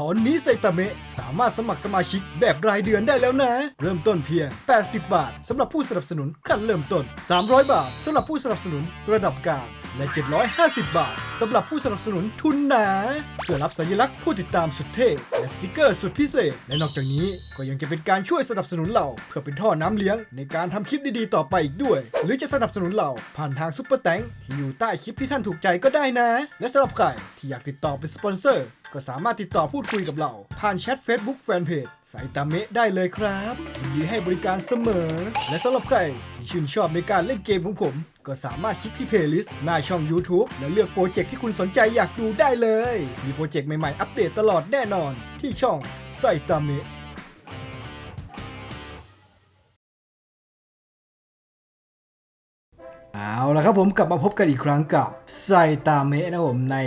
ตอนนี้ไซตามะสามารถสมัครสมาชิกแบบรายเดือนได้แล้วนะ เริ่มต้นเพียง 80 บาทสำหรับผู้สนับสนุนขั้นเริ่มต้น 300 บาทสำหรับผู้สนับสนุนระดับกลางและ 750 บาทสำหรับผู้สนับสนุนทุนหนาเพื่อรับสัญลักษณ์ผู้ติดตามสุดเท่และสติกเกอร์สุดพิเศษ และนอกจากนี้ก็ยังจะเป็นการช่วยสนับสนุนเราเพื่อเป็นท่อน้ำเลี้ยงในการทำคลิปดีๆต่อไปอีกด้วย หรือจะสนับสนุนเราผ่านทางซุปเปอร์แตงที่อยู่ใต้คลิปที่ท่านถูกใจก็ได้นะ และสำหรับใครที่อยากติดต่อเป็นสปอนเซอร์ ก็สามารถติดต่อพูดคุยกับเรา ผ่านแชท Facebook Fanpage สายตาเมะได้เลยครับยินดีให้บริการเสมอ และสำหรับใครที่ชื่นชอบในการเล่นเกมของผม ก็สามารถคลิกที่เพลย์ลิสต์หน้าช่อง YouTube และเลือกโปรเจกต์ที่คุณสนใจอยากดูได้เลย มีโปรเจกต์ใหม่ๆ อัปเดตตลอดแน่นอน ที่ช่องไซตาเมะเอาละครับผมกลับมาพบกันอีกครั้งกับไซตาเมะนะผมใน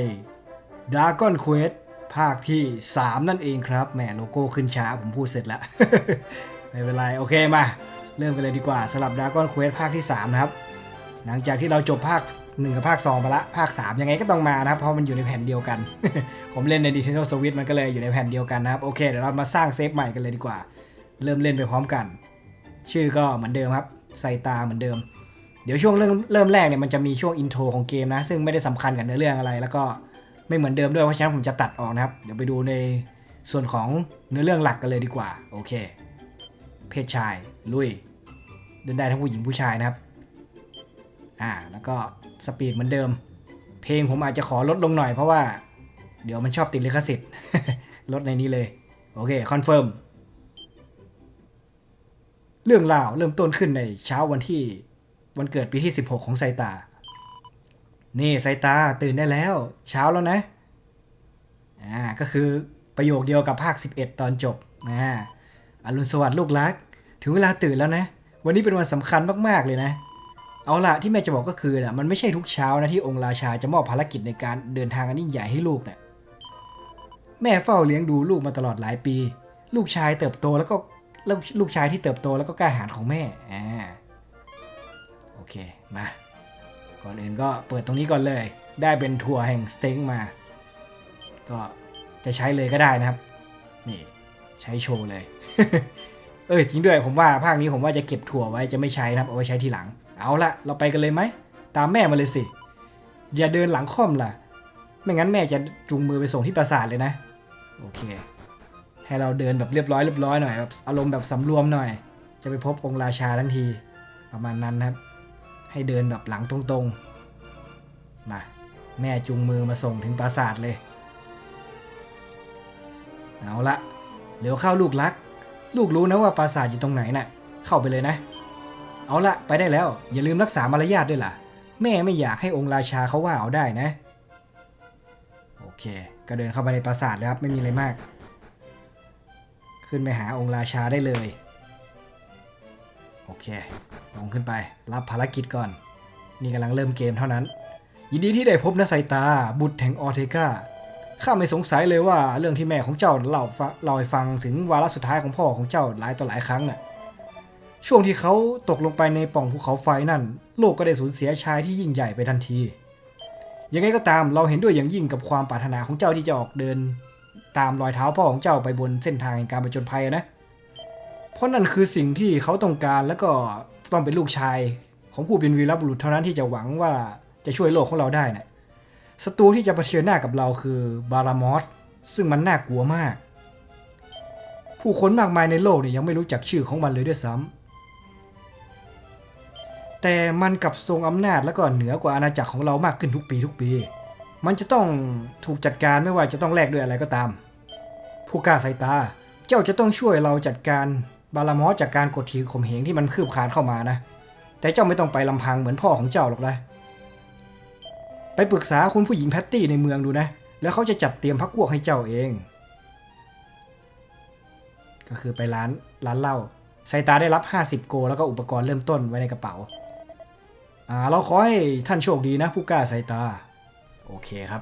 Dragon Quest ภาคที่ 3 นั่นเองครับแหมโลโก้ขึ้นช้าผมพูดเสร็จแล้ว ไม่เป็นไร โอเคมา เริ่มกันเลยดีกว่าสำหรับ Dragon Quest ภาคที่ 3 นะครับ หลังจากที่เราจบภาค 1 กับภาค 2 ไปละ ภาค 3 ยังไงก็ต้องมานะครับ เพราะมันอยู่ในแผ่นเดียวกัน ผมเล่นใน Nintendo Switch มันก็เลยอยู่ในแผ่นเดียวกันนะครับ โอเคเดี๋ยวเรามาสร้างเซฟใหม่กันเลยดีกว่า เริ่มเล่นไปพร้อมกัน ชื่อก็เหมือนเดิมครับไซตาเหมือนเดิม เดี๋ยวช่วงเริ่มเริ่มแรกเนี่ยมันจะมีช่วงอินโทรของเกมนะ ซึ่งไม่ได้สำคัญกับเนื้อเรื่องอะไรแล้วก็ ไม่เหมือนเดิมด้วยเพราะฉะนั้นผมจะตัดออกนะครับ เดี๋ยวไปดูในส่วนของเนื้อเรื่องหลักกันเลยดีกว่า โอเค เพศชาย ลุย เดินได้ทั้งผู้หญิงผู้ชายนะครับ อ่า แล้วก็สปีดเหมือนเดิม เพลงผมอาจจะขอลดลงหน่อยเพราะว่า เดี๋ยวมันชอบติดลิขสิทธิ์ ลดในนี้เลย โอเค คอนเฟิร์ม เรื่องราวเริ่มต้นขึ้นในเช้าวันที่วันเกิดปีที่ 16 ของไซตา นี่ไซตาตื่นได้แล้ว เช้าแล้วนะอ่าก็คือประโยคเดียวกับภาค 11 ตอนจบอ่าอรุณสวัสดิ์ลูกรัก ถึงเวลาตื่นแล้วนะ วันนี้เป็นวันสำคัญมากๆเลยนะ เอาละที่แม่จะบอกก็คือนะมันไม่ใช่ทุกเช้านะที่องค์ราชาจะมอบภารกิจในการเดินทางอันยิ่งใหญ่ให้ลูกนะ่ะแม่เฝ้าเลี้ยงดูลูกมาตลอดหลายปี ลูกชายเติบโตแล้วก็ลูกชายที่เติบโตแล้วก็กล้าหาญของแม่อ่าโอเคมา ก่อนอื่นก็เปิดตรงนี้ก่อนเลย ได้เป็นทัวร์แห่งสเต็งมา ก็จะใช้เลยก็ได้นะครับ นี่ใช้โชว์เลย เออจริงด้วยผมว่าภาคนี้ผมว่าจะเก็บถั่วไว้จะไม่ใช้นะครับ เอาไว้ใช้ทีหลัง เอาละเราไปกันเลยไหม ตามแม่มาเลยสิ อย่าเดินหลังค่อมล่ะ ไม่งั้นแม่จะจูงมือไปส่งที่ปราสาทเลยนะ โอเค ให้เราเดินแบบเรียบร้อยเรียบร้อยหน่อยแบบอารมณ์แบบสำรวมหน่อย จะไปพบองค์ราชาทันทีประมาณนั้นนะครับ ให้เดินแบบหลังตรงๆมาแม่จูงมือมาส่งถึงปราสาทเลย เอาละเร็วเข้าลูกรัก ลูกรู้นะว่าปราสาทอยู่ตรงไหนน่ะ เข้าไปเลยนะ เอาละไปได้แล้ว อย่าลืมรักษามารยาทด้วยล่ะ แม่ไม่อยากให้องค์ราชาเขาว่าเอาได้นะ โอเค ก็เดินเข้าไปในปราสาทเลยครับ ไม่มีอะไรมาก ขึ้นไปหาองค์ราชาได้เลย โอเค ลงขึ้นไป รับภารกิจก่อน นี่กำลังเริ่มเกมเท่านั้น ยินดีที่ได้พบนะไซตา บุตรแห่งออเทกาข้าไม่สงสัยเลยว่าเรื่องที่แม่ของเจ้าเล่าฟะเล่าให้ฟังถึงวาระสุดท้ายของพ่อของเจ้าหลายต่อหลายครั้งน่ะ ช่วงที่เขาตกลงไปในป่องภูเขาไฟนั่น โลกก็ได้สูญเสียชายที่ยิ่งใหญ่ไปทันที ยังไงก็ตามเราเห็นด้วยอย่างยิ่งกับความปรารถนาของเจ้าที่จะออกเดิน ตามรอยเท้าพ่อของเจ้าไปบนเส้นทางแห่งการผจญภัยนะเพราะนั่นคือสิ่งที่เขาต้องการแล้วก็ต้องเป็นลูกชาย ของผู้เป็นวีรบุรุษเท่านั้นที่จะหวังว่าจะช่วยโลกของเราได้นะศัตรูที่จะเผชิญหน้ากับเราคือบารามอสซึ่งมันน่ากลัวมาก ผู้คนมากมายในโลกเนี่ยยังไม่รู้จักชื่อของมันเลยด้วยซ้ำแต่มันกับทรงอำนาจแล้วก็เหนือกว่าอาณาจักรของเรามากขึ้นทุกปีทุกปี มันจะต้องถูกจัดการไม่ว่าจะต้องแลกด้วยอะไรก็ตาม ผู้กล้าสายตา เจ้าจะต้องช่วยเราจัดการ บารามอสจากการกดขี่ข่มเหงที่มันคืบคานเข้ามานะ แต่เจ้าไม่ต้องไปลำพังเหมือนพ่อของเจ้าหรอกนะไปปรึกษาคุณผู้หญิงแพตตี้ในเมืองดูนะ แล้วเขาจะจัดเตรียมพักพวกให้เจ้าเอง ก็คือไปร้านร้านเหล้าไซตาได้รับ 50 โก แล้วก็อุปกรณ์เริ่มต้นไว้ในกระเป๋า อ่า เราขอให้ท่านโชคดีนะ ผู้กล้าไซตา โอเคครับ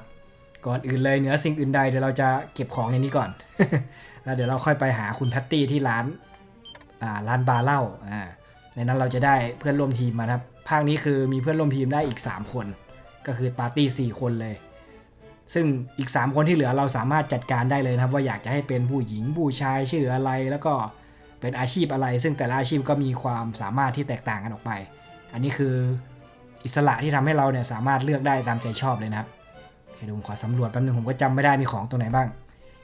ก่อนอื่นเลยเหนือสิ่งอื่นใดเดี๋ยวเราจะเก็บของในนี้ก่อน แล้วเดี๋ยวเราค่อยไปหาคุณแพตตี้ที่ร้าน ร้านบาร์เหล้าอ่าในนั้นเราจะได้เพื่อนร่วมทีมมานะครับ ภาคนี้คือมีเพื่อนร่วมทีมได้อีก 3 คน ก็คือปาร์ตี้ 4 คนเลย ซึ่งอีก 3 คนที่เหลือเราสามารถจัดการได้เลยนะครับ ว่าอยากจะให้เป็นผู้หญิงผู้ชายชื่ออะไร แล้วก็เป็นอาชีพอะไร ซึ่งแต่ละอาชีพก็มีความสามารถที่แตกต่างกันออกไป อันนี้คืออิสระที่ทำให้เราเนี่ยสามารถเลือกได้ตามใจชอบเลยนะครับเคดี๋ยวผมขอสำรวจแป๊บนึงผมก็จำไม่ได้มีของตัวไหนบ้าง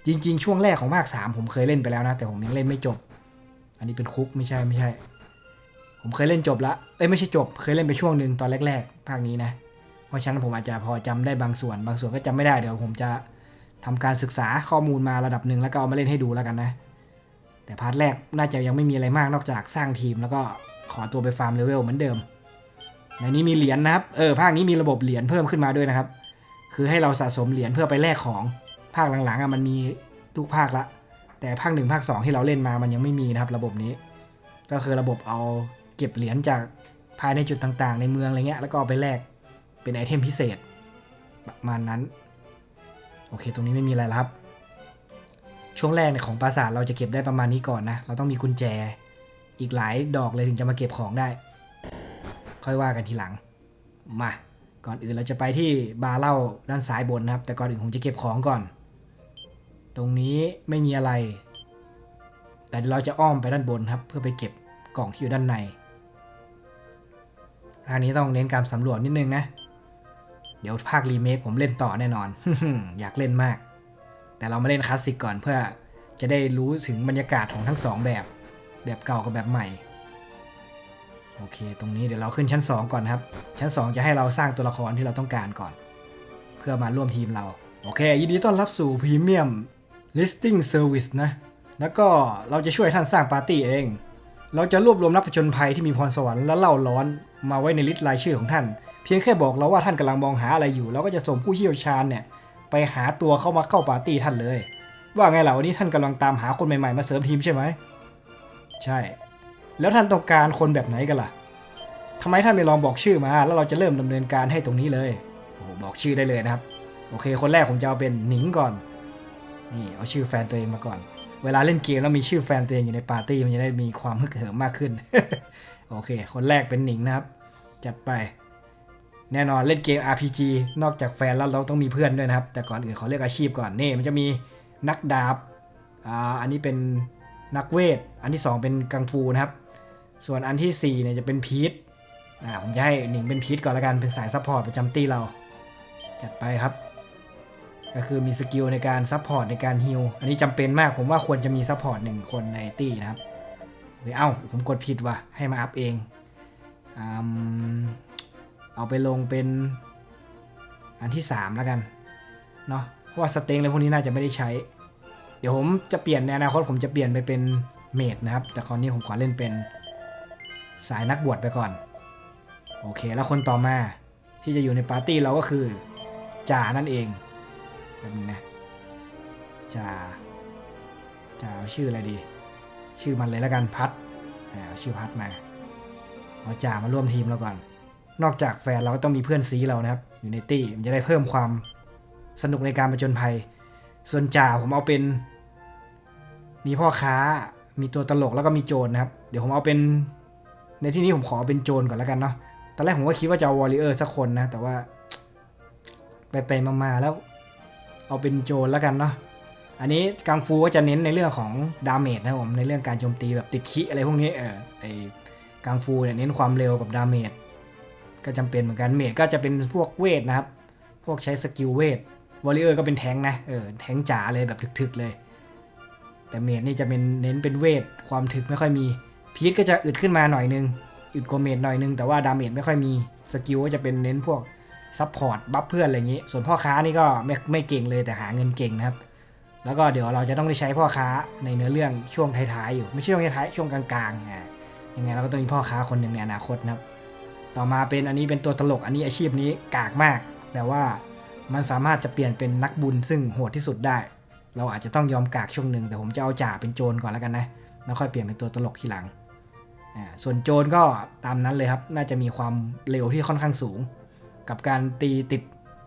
จริง ๆ ช่วงแรกของภาค 3 ผมเคยเล่นไปแล้วนะ แต่ผมยังเล่นไม่จบ อันนี้เป็นคุกไม่ใช่ไม่ใช่ ผมเคยเล่นจบละเอ้ยไม่ใช่จบ เคยเล่นไปช่วงหนึ่งตอนแรก ๆ ภาคนี้นะ เพราะฉะนั้นผมอาจจะพอจำได้บางส่วน บางส่วนก็จำไม่ได้เดี๋ยวผมจะทำการศึกษาข้อมูลมาระดับหนึ่งแล้วก็เอามาเล่นให้ดูแล้วกันนะ แต่พาร์ทแรกน่าจะยังไม่มีอะไรมากนอกจากสร้างทีม แล้วก็ขอตัวไปฟาร์มเลเวลเหมือนเดิม ในนี้มีเหรียญนะครับ เออภาคนี้มีระบบเหรียญเพิ่มขึ้นมาด้วยนะครับ คือให้เราสะสมเหรียญเพื่อไปแลกของ ภาคหลังๆอะมันมีทุกภาคละ แต่ภาคหนึ่งภาคสองที่เราเล่นมามันยังไม่มีนะครับระบบนี้ ก็คือระบบเอาเก็บเหรียญจากภายในจุดต่างๆ ในเมืองอะไรเงี้ยแล้วก็เอาไปแลกเป็นไอเทมพิเศษประมาณนั้น โอเค ตรงนี้ไม่มีอะไรแล้วครับ ช่วงแรกเนี่ยของปราสาทเราจะเก็บได้ประมาณนี้ก่อนนะ เราต้องมีกุญแจอีกหลายดอกเลยถึงจะมาเก็บของได้ ค่อยว่ากันทีหลัง มา ก่อนอื่นเราจะไปที่บาร์เล้าด้านซ้ายบนนะครับ แต่ก่อนอื่นผมจะเก็บของก่อน ตรงนี้ไม่มีอะไร แต่เราจะอ้อมไปด้านบนครับ เพื่อไปเก็บกล่องที่อยู่ด้านใน อันนี้ต้องเน้นการสำรวจนิดนึงนะ เดี๋ยวภาครีเมคผมเล่นต่อแน่นอน อยากเล่นมาก แต่เรามาเล่นคลาสสิกก่อนเพื่อจะได้รู้ถึงบรรยากาศของทั้งสองแบบ แบบเก่ากับแบบใหม่ โอเค ตรงนี้เดี๋ยวเราขึ้นชั้น 2 ก่อนครับ ชั้น 2 จะให้เราสร้างตัวละครที่เราต้องการก่อน เพื่อมาร่วมทีมเรา โอเค ยินดีต้อนรับสู่พรีเมียม listing service นะ แล้วก็เราจะช่วยท่านสร้างปาร์ตี้เอง เราจะรวบรวมนักผจญภัยที่มีพรสวรรค์และเล่าร้อนมาไว้ในลิสต์รายชื่อของท่าน เพียงแค่บอกเราว่าท่านกำลังมองหาอะไรอยู่ เราก็จะส่งผู้เชี่ยวชาญเนี่ยไปหาตัวเข้ามาเข้าปาร์ตี้ท่านเลย ว่าไงล่ะวันนี้ท่านกำลังตามหาคนใหม่ๆมาเสริมทีมใช่ไหม ใช่ แล้วท่านต้องการคนแบบไหนกันล่ะทำไมท่านไม่ลองบอกชื่อมา แล้วเราจะเริ่มดำเนินการให้ตรงนี้เลยโอ้โหบอกชื่อได้เลยนะครับ โอเค คนแรกผมจะเอาเป็นหนิงก่อน นี่เอาชื่อแฟนตัวเองมาก่อน เวลาเล่นเกมแล้วมีชื่อแฟนตัวเองอยู่ในปาร์ตี้มันจะได้มีความฮึกเหิมมากขึ้น โอเค คนแรกเป็นหนิงนะครับ จัดไป แน่นอนเล่นเกม RPG นอกจากแฟนแล้วเราต้องมีเพื่อนด้วยนะครับ แต่ก่อนอื่นขอเรียกอาชีพก่อนนี่มันจะมีนักดาบอ่าอันนี้เป็นนักเวท อันที่ 2 เป็นกังฟูนะครับ ส่วนอันที่4เนี่ยจะเป็นพีทอ่าผมจะให้หนิงเป็นพีทก่อนละกันเป็นสายซัพพอร์ตประจำตีเรา จัดไปครับ ก็คือมีสกิลในการซัพพอร์ตในการฮิลอันนี้จำเป็นมากผมว่าควรจะมีซัพพอร์ตหนึ่งคนในตีนะครับหรือเอ้าผมกดผิดว่ะให้มาอัพเองเอาไปลงเป็นอันที่ 3 แล้วกันเนาะเพราะว่าสเต็งอะไรพวกนี้น่าจะไม่ได้ใช้ เดี๋ยวผมจะเปลี่ยนในอนาคตผมจะเปลี่ยนไปเป็นเมดนะครับ แต่คราวนี้ผมขอเล่นเป็นสายนักบวชไปก่อน โอเค แล้วคนต่อมาที่จะอยู่ในปาร์ตี้เราก็คือจ่านั่นเอง นึงนะจ่าจ่าเอาชื่ออะไรดี ชื่อมันเลยแล้วกันพัดเอาชื่อพัดมาเอาจ่ามาร่วมทีมเราก่อน นอกจากแฟนเราก็ต้องมีเพื่อนซีเรานะครับอยู่ในตี้มันจะได้เพิ่มความสนุกในการประจนภัย ส่วนจ่าผมเอาเป็น มีพ่อค้า มีตัวตลกแล้วก็มีโจรนะครับ เดี๋ยวผมเอาเป็น ในที่นี้ผมขอเป็นโจรก่อนแล้วกันเนาะตอนแรกผมก็คิดว่าจะเอาวอริเออร์สักคนนะ แต่ว่า ไปไปๆมาๆแล้ว เอาเป็นโจรแล้วกันเนาะอันนี้กังฟูก็จะเน้นในเรื่องของดาเมจนะครับผมในเรื่องการโจมตีแบบติดคิอะไรพวกนี้เออไอกังฟูเนี่ยเน้นความเร็วกับดาเมจก็จำเป็นเหมือนกันเมจก็จะเป็นพวกเวทนะครับ พวกใช้สกิลเวทวอริเออร์ก็เป็นแทงนะเออแทงจ๋าเลยแบบถึกๆเลย แต่เมจนี่จะเป็นเน้นเป็นเวทความถึกไม่ค่อยมีพีทก็จะอึดขึ้นมาหน่อยนึงอึดกว่าเมจหน่อยนึงแต่ว่าดาเมจไม่ค่อยมีสกิลก็จะเป็นเน้นพวก ซัพพอร์ตบัฟเพื่อนอะไรอย่างนี้ ส่วนพ่อค้านี่ก็ไม่ไม่เก่งเลยแต่หาเงินเก่งนะครับ แล้วก็เดี๋ยวเราจะต้องได้ใช้พ่อค้าในเนื้อเรื่องช่วงท้ายๆอยู่ ไม่ใช่ช่วงท้ายๆช่วงกลางๆอ่ายังไงเราก็ต้องมีพ่อค้าคนหนึ่งในอนาคตนะครับ ต่อมาเป็นอันนี้เป็นตัวตลกอันนี้อาชีพนี้กากมาก แต่ว่ามันสามารถจะเปลี่ยนเป็นนักบุญซึ่งโหดที่สุดได้ เราอาจจะต้องยอมกากช่วงหนึ่งแต่ผมจะเอาจ่าเป็นโจรก่อนแล้วกันนะแล้วค่อยเปลี่ยนเป็นตัวตลกทีหลังส่วนโจรก็ตามนั้นเลยครับ น่าจะมีความเร็วที่ค่อนข้างสูง กับการตีติด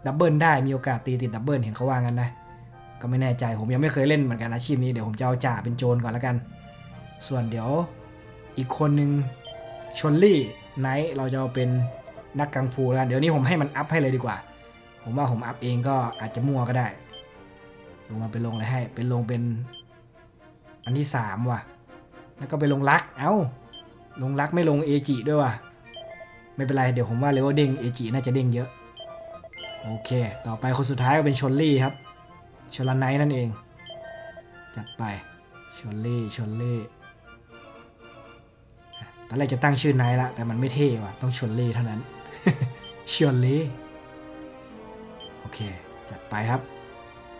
ดับเบิลได้มีโอกาสตีติดดับเบิลเห็นเขาว่างั้นนะ ก็ไม่แน่ใจผมยังไม่เคยเล่นเหมือนกันอาชีพนี้เดี๋ยวผมจะเอาจ่าเป็นโจรก่อนแล้วกัน ส่วนเดี๋ยวอีกคนหนึ่งชนลี่ไนท์เราจะเอาเป็นนักกังฟูแล้วเดี๋ยวนี้ผมให้มันอัพให้เลยดีกว่า ผมว่าผมอัพเองก็อาจจะมั่วก็ได้ ลงมาไปลงอะไรให้ เป็นลงเป็น อันที่สามว่ะ แล้วก็ไปลงรัก เอ้า ลงรักไม่ลงเอจิด้วยว่ะ ไม่เป็นไร เดี๋ยวผมว่าเลเวลเด้งเอจิน่าจะเด้งเยอะ โอเค ต่อไปคนสุดท้ายก็เป็นชนลี่ครับ ชลไนท์นั่นเอง จัดไป ชนลี่ ชนลี่ ตอนแรกจะตั้งชื่อไนท์ละ แต่มันไม่เท่ว่ะ ต้องชนลี่เท่านั้น ชนลี่ โอเค จัดไปครับ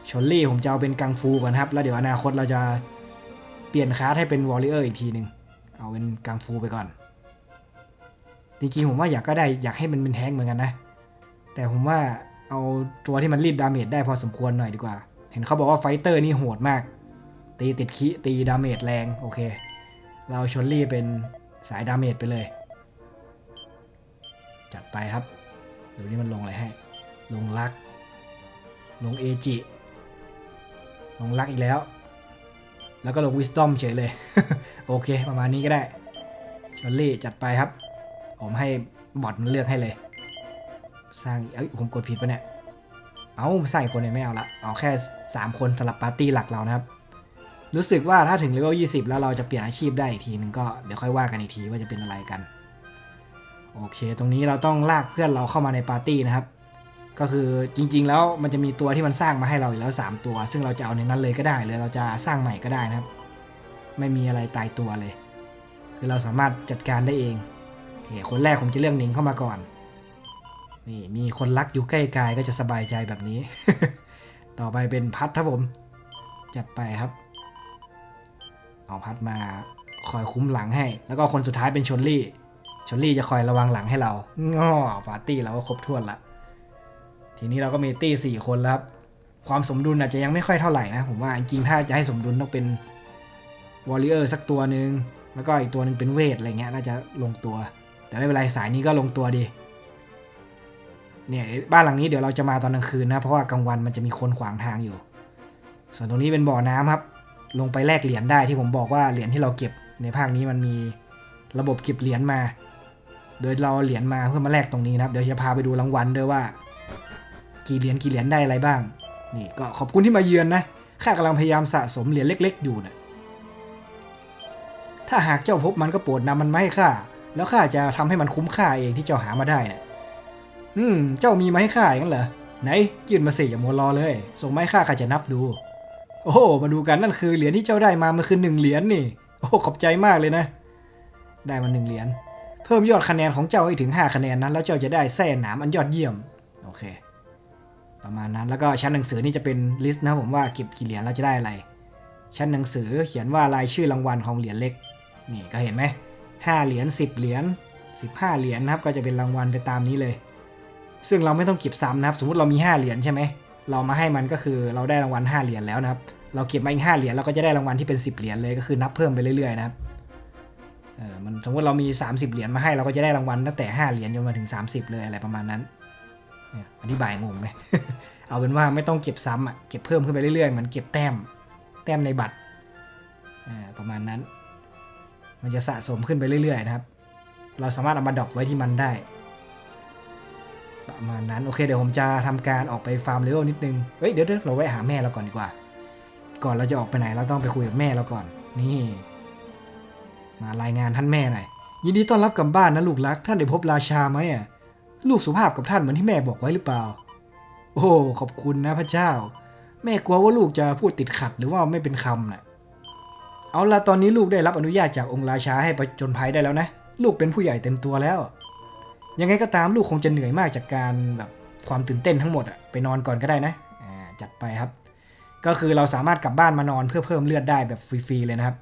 ชนลี่ผมจะเอาเป็นกังฟูก่อนครับ แล้วเดี๋ยวอนาคตเราจะเปลี่ยนคลาสให้เป็นวอลเลเยอร์อีกทีหนึ่งเอาเป็นกังฟูไปก่อน จริงๆผมว่าอยากก็ได้อยากให้มันเป็นแท้งเหมือนกันนะ แต่ผมว่าเอาตัวที่มันรีดดาเมจได้พอสมควรหน่อยดีกว่า เห็นเขาบอกว่าไฟเตอร์นี่โหดมาก ตีติดคิตีดาเมจแรงโอเค เราชนลี่เป็นสายดาเมจไปเลย จัดไปครับเดี๋ยวนี้มันลงอะไรให้ ลงลัก ลงเอจิลงลักอีกแล้ว แล้วก็ลงวิสตอมเฉยเลย โอเค ประมาณนี้ก็ได้ชอลลี่จัดไปครับ ผมให้บอทมันเลือกให้เลย สร้างเอ้ยผมกดผิดปะเนี่ย เอาใส่คนเนี่ยไม่เอาละ เอาแค่ 3 คนสำหรับปาร์ตี้หลักเรานะครับ รู้สึกว่าถ้าถึงเลเวล20 แล้วเราจะเปลี่ยนอาชีพได้อีกทีนึงก็เดี๋ยวค่อยว่ากันอีกทีว่าจะเป็นอะไรกัน โอเค ตรงนี้เราต้องลากเพื่อนเราเข้ามาในปาร์ตี้นะครับ ก็คือจริง ๆ แล้วมันจะมีตัวที่มันสร้างมาให้เราอยู่แล้ว 3 ตัว ซึ่งเราจะเอาในนั้นเลยก็ได้หรือเราจะสร้างใหม่ก็ได้นะครับ ไม่มีอะไรตายตัวเลย คือเราสามารถจัดการได้เอง เคคนแรกผมจะเลือกหนิงเข้ามาก่อน นี่มีคนรักอยู่ใกล้กายก็จะสบายใจแบบนี้ ต่อไปเป็นพัดครับผม จัดไปครับ เอาพัดมาคอยคุ้มหลังให้ แล้วก็คนสุดท้ายเป็นชนลี่ ชนลี่จะคอยระวังหลังให้เราง้อปาร์ตี้เราก็ครบถ้วนละ ทีนี้เราก็มีตี้สี่คนแล้วครับ ความสมดุลอาจจะยังไม่ค่อยเท่าไหร่นะ ผมว่าจริงๆถ้าจะให้สมดุลต้องเป็นวอลเลเยอร์สักตัวหนึ่งแล้วก็อีกตัวหนึ่งเป็นเวทอะไรเงี้ยน่าจะลงตัว แต่ไม่เป็นไรสายนี้ก็ลงตัวดีเนี่ยบ้านหลังนี้เดี๋ยวเราจะมาตอนกลางคืนนะ เพราะว่ากลางวันมันจะมีคนขวางทางอยู่ ส่วนตรงนี้เป็นบ่อน้ำครับ ลงไปแลกเหรียญได้ที่ผมบอกว่าเหรียญที่เราเก็บในภาคนี้มันมีระบบเก็บเหรียญมา โดยเราเอาเหรียญมาเพื่อมาแลกตรงนี้นะครับ เดี๋ยวจะพาไปดูรางวัลด้วยว่า กี่เหรียญกี่เหรียญได้อะไรบ้าง นี่ก็ขอบคุณที่มาเยือนนะ ข้ากำลังพยายามสะสมเหรียญเล็ก ๆ อยู่นะถ้าหากเจ้าพบมันก็โปรดนำมันมาให้ข้า แล้วข้าจะทำให้มันคุ้มค่าเองที่เจ้าหามาได้นะอืม เจ้ามีมาให้ข้าอย่างนั้นเหรอ ไหนยื่นมาสิอย่ามัวรอเลย ส่งมาให้ข้าข้าจะนับดู โอ้โห มาดูกันนั่นคือเหรียญที่เจ้าได้มา มันคือหนึ่งเหรียญนี่ โอ้ขอบใจมากเลยนะ ได้มาหนึ่งเหรียญ เพิ่มยอดคะแนนของเจ้าให้ถึง 5 คะแนนนั้น แล้วเจ้าจะได้แส้หนามอันยอดเยี่ยม โอเค ประมาณนั้น แล้วก็ชั้นหนังสือนี่จะเป็นลิสต์นะผมว่าเก็บกี่เหรียญแล้วจะได้อะไร ชั้นหนังสือเขียนว่ารายชื่อรางวัลของเหรียญเล็ก นี่ก็เห็นไหม ห้าเหรียญสิบเหรียญสิบห้าเหรียญนะครับก็จะเป็นรางวัลไปตามนี้เลย ซึ่งเราไม่ต้องเก็บซ้ำนะครับ สมมติเรามีห้าเหรียญใช่ไหมเรามาให้มันก็คือเราได้รางวัลห้าเหรียญแล้วนะครับ เราเก็บมาอีกห้าเหรียญเราก็จะได้รางวัลที่เป็นสิบเหรียญเลยก็คือนับเพิ่มไปเรื่อยๆนะครับเออมันสมมติเรามี 30 เหรียญมาให้เราก็จะได้รางวัลตั้งแต่ 5 เหรียญจนมาถึง 30 เลยอะไรประมาณนั้นอธิบายงงไหมเอาเป็นว่าไม่ต้องเก็บซ้ำอะเก็บเพิ่มขึ้นไปเรื่อยๆเหมือนเก็บแต้ม แต้มในบัตรประมาณนั้น มันจะสะสมขึ้นไปเรื่อยๆนะครับ เราสามารถเอามาดรอปไว้ที่มันได้ ประมาณนั้น โอเคเดี๋ยวผมจะทำการออกไปฟาร์มเลเวลนิดนึง เฮ้ยเดี๋ยวเดี๋ยวเราไว้หาแม่เราก่อนดีกว่า ก่อนเราจะออกไปไหนเราต้องไปคุยกับแม่เราก่อน นี่ มารายงานท่านแม่หน่อยยินดีต้อนรับกลับบ้านนะลูกรัก ท่านได้พบราชาไหมอะลูกสุภาพกับท่านเหมือนที่แม่บอกไว้หรือเปล่า โอ้ขอบคุณนะพระเจ้า แม่กลัวว่าลูกจะพูดติดขัดหรือว่าไม่เป็นคำน่ะ เอาละตอนนี้ลูกได้รับอนุญาตจากองค์ราชาให้ไปจนภัยได้แล้วนะ ลูกเป็นผู้ใหญ่เต็มตัวแล้ว ยังไงก็ตามลูกคงจะเหนื่อยมากจากการแบบความตื่นเต้นทั้งหมดอะไปนอนก่อนก็ได้นะอ่าจัดไปครับ ก็คือเราสามารถกลับบ้านมานอนเพื่อเพิ่มเลือดได้แบบฟรีๆเลยนะครับ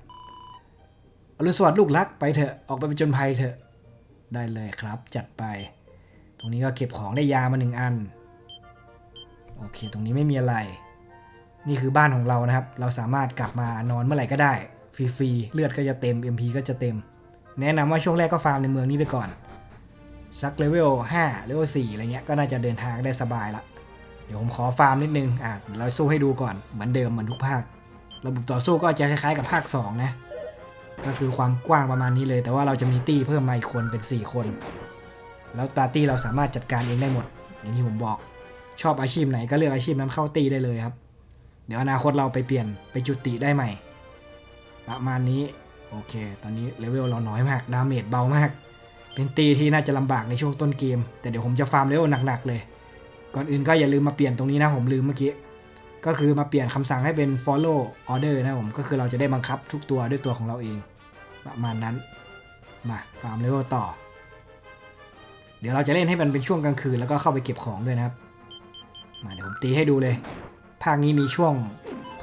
อรุณสวัสดิ์ลูกรักไปเถอะออกไปเป็นจนภัยเถอะได้เลยครับ จัดไป ตรงนี้ก็เก็บของได้ยามาหนึ่งอันโอเค ตรงนี้ไม่มีอะไร นี่คือบ้านของเรานะครับ เราสามารถกลับมานอนเมื่อไหร่ก็ได้ ฟรีๆ เลือดก็จะเต็ม MP ก็จะเต็ม แนะนำว่าช่วงแรกก็ฟาร์มในเมืองนี้ไปก่อน สักเลเวล5เลเวล4อะไรเงี้ยก็น่าจะเดินทางได้สบายละ เดี๋ยวผมขอฟาร์มนิดนึง อะเราสู้ให้ดูก่อนเหมือนเดิมเหมือนทุกภาค ระบบต่อสู้ก็จะคล้ายๆกับภาค 2 นะ ก็คือความกว้างประมาณนี้เลย แต่ว่าเราจะมีตี้เพิ่มมาอีกคนเป็น 4 คน แล้วตาตี้เราสามารถจัดการเองได้หมด อย่างที่ผมบอก ชอบอาชีพไหนก็เลือกอาชีพนั้นเข้าตีได้เลยครับ เดี๋ยวอนาคตเราไปเปลี่ยนไปจุติได้ใหม่ ประมาณนี้โอเค ตอนนี้เลเวลเราน้อยมาก ดาเมจเบามาก เป็นตีที่น่าจะลำบากในช่วงต้นเกม แต่เดี๋ยวผมจะฟาร์มเลเวลหนักๆเลย ก่อนอื่นก็อย่าลืมมาเปลี่ยนตรงนี้นะ ผมลืมเมื่อกี้ ก็คือมาเปลี่ยนคำสั่งให้เป็น follow order นะผม ก็คือเราจะได้บังคับทุกตัวด้วยตัวของเราเอง ประมาณนั้น มาฟาร์มเลเวลต่อ เดี๋ยวเราจะเล่นให้มันเป็นช่วงกลางคืนแล้วก็เข้าไปเก็บของด้วยนะครับ มาเดี๋ยวผมตีให้ดูเลย ภาคนี้มีช่วง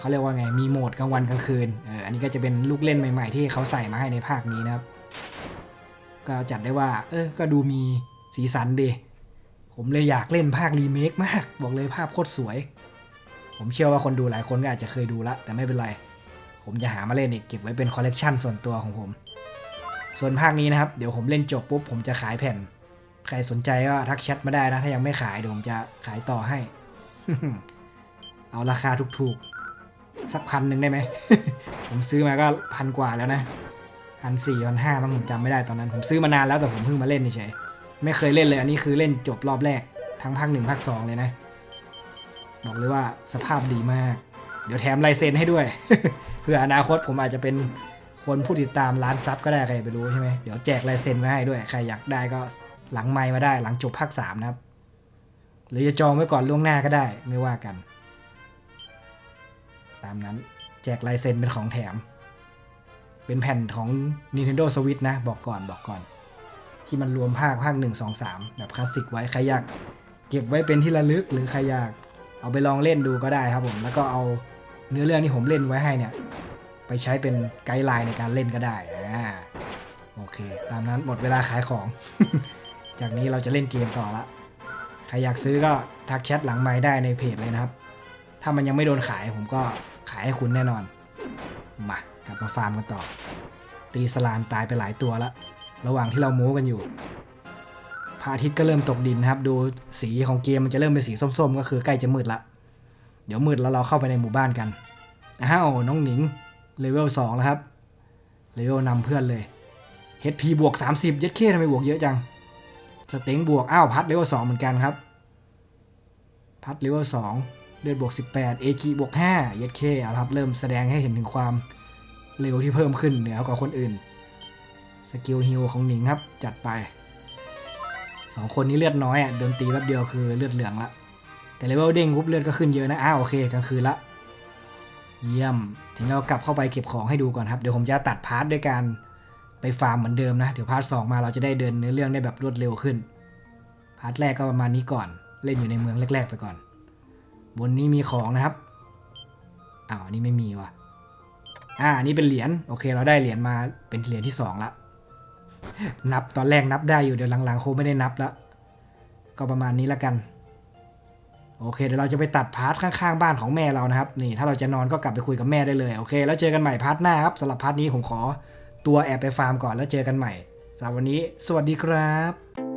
เขาเรียกว่าไงมีโหมดกลางวันกลางคืนอออันนี้ก็จะเป็นลูกเล่นใหม่ ๆ ที่เขาใส่มาให้ในภาคนี้นะครับ ก็จัดได้ว่า เออก็ดูมีสีสันดีผมเลยอยากเล่นภาครีเมคมาก บอกเลยภาพโคตรสวย ผมเชื่อว่าคนดูหลายคนก็อาจจะเคยดูละ แต่ไม่เป็นไร ผมจะหามาเล่นอีกเก็บไว้เป็นคอลเลกชันส่วนตัวของผม ส่วนภาคนี้นะครับ เดี๋ยวผมเล่นจบปุ๊บผมจะขายแผ่น ใครสนใจก็ทักแชทมาได้นะ ถ้ายังไม่ขายเดี๋ยวผมจะขายต่อให้ เอาราคาถูกๆ สักพันหนึ่งได้ไหม ผมซื้อมาก็พันกว่าแล้วนะพันสี่พันห้ามั้งผมจำไม่ได้ตอนนั้น ผมซื้อมานานแล้วแต่ผมเพิ่งมาเล่นเฉยไม่เคยเล่นเลยอันนี้คือเล่นจบรอบแรก ทั้งภาคหนึ่งภาคสองเลยนะ บอกเลยว่าสภาพดีมาก เดี๋ยวแถมลายเซ็นให้ด้วย เพื่ออนาคตผมอาจจะเป็นคนผู้ติดตามล้านซับก็ได้ใครไปรู้ใช่ไหมเดี๋ยวแจกลายเซ็นไว้ให้ด้วยใครอยากได้ก็หลังไมค์มาได้หลังจบภาคสามนะครับ หรือจะจองไว้ก่อนล่วงหน้าก็ได้ไม่ว่ากัน ตามนั้น แจกลายเซ็นเป็นของแถม เป็นแผ่นของ Nintendo Switch นะ บอกก่อนบอกก่อน ที่มันรวมภาคภาค 1 2 3 แบบคลาสสิกไว้ ใครอยากเก็บไว้เป็นที่ระลึกหรือใครอยากเอาไปลองเล่นดูก็ได้ครับผม แล้วก็เอาเนื้อเรื่องที่ผมเล่นไว้ให้เนี่ย ไปใช้เป็นไกด์ไลน์ในการเล่นก็ได้อ่าโอเค ตามนั้นหมดเวลาขายของ จากนี้เราจะเล่นเกมต่อละ ใครอยากซื้อก็ทักแชทหลังไม้ได้ในเพจเลยนะครับ ถ้ามันยังไม่โดนขายผมก็ขายให้คุณแน่นอน มากลับมาฟาร์มกันต่อ ตีสลามตายไปหลายตัวแล้วระหว่างที่เราโม้กันอยู่พระอาทิตย์ก็เริ่มตกดินนะครับ ดูสีของเกมมันจะเริ่มเป็นสีส้มๆ ก็คือใกล้จะมืดละ เดี๋ยวมืดแล้วเราเข้าไปในหมู่บ้านกันอ้าวน้องหนิงเลเวล2แล้วครับเลเวลนำเพื่อนเลย HP บวก 30 เย็ดเคทำไมบวกเยอะจัง สเต็งบวก อ้าว พัดเลเวล2เหมือนกันครับ พัดเลเวล2 เลือดบวก 18 AG บวก5เยดเคเอาละครับ เริ่มแสดงให้เห็นถึงความเร็วที่เพิ่มขึ้นเหนือกว่าคนอื่น สกิลฮิลของหนิงครับ จัดไปสองคนนี้เลือดน้อยอะโดนตีแป๊บเดียวคือเลือดเหลืองละ แต่เลเวลเด้งปุ๊บเลือดก็ขึ้นเยอะนะ อ้าวโอเคกลางคืนละ เยี่ยมถึงเรากลับเข้าไปเก็บของให้ดูก่อนครับ เดี๋ยวผมจะตัดพาร์ทด้วยการไปฟาร์มเหมือนเดิมนะ เดี๋ยวพาร์ทสองมาเราจะได้เดินเนื้อเรื่องได้แบบรวดเร็วขึ้น พาร์ทแรกก็ประมาณนี้ก่อน เล่นอยู่ในเมืองแรก ๆ ไปก่อน บนนี้มีของนะครับอ้าวอันนี้ไม่มีว่ะอ่าอันนี้เป็นเหรียญโอเค เราได้เหรียญมาเป็นเหรียญที่สองละนับตอนแรกนับได้อยู่เดี๋ยวหลังๆคงไม่ได้นับละก็ประมาณนี้ละกัน โอเค เดี๋ยวเราจะไปตัดพาร์ทข้างๆบ้านของแม่เรานะครับ นี่ถ้าเราจะนอนก็กลับไปคุยกับแม่ได้เลยโอเค แล้วเจอกันใหม่พาร์ทหน้าครับสำหรับพาร์ทนี้ผมขอตัวแอบไปฟาร์มก่อนแล้วเจอกันใหม่สำหรับวันนี้ สวัสดีครับ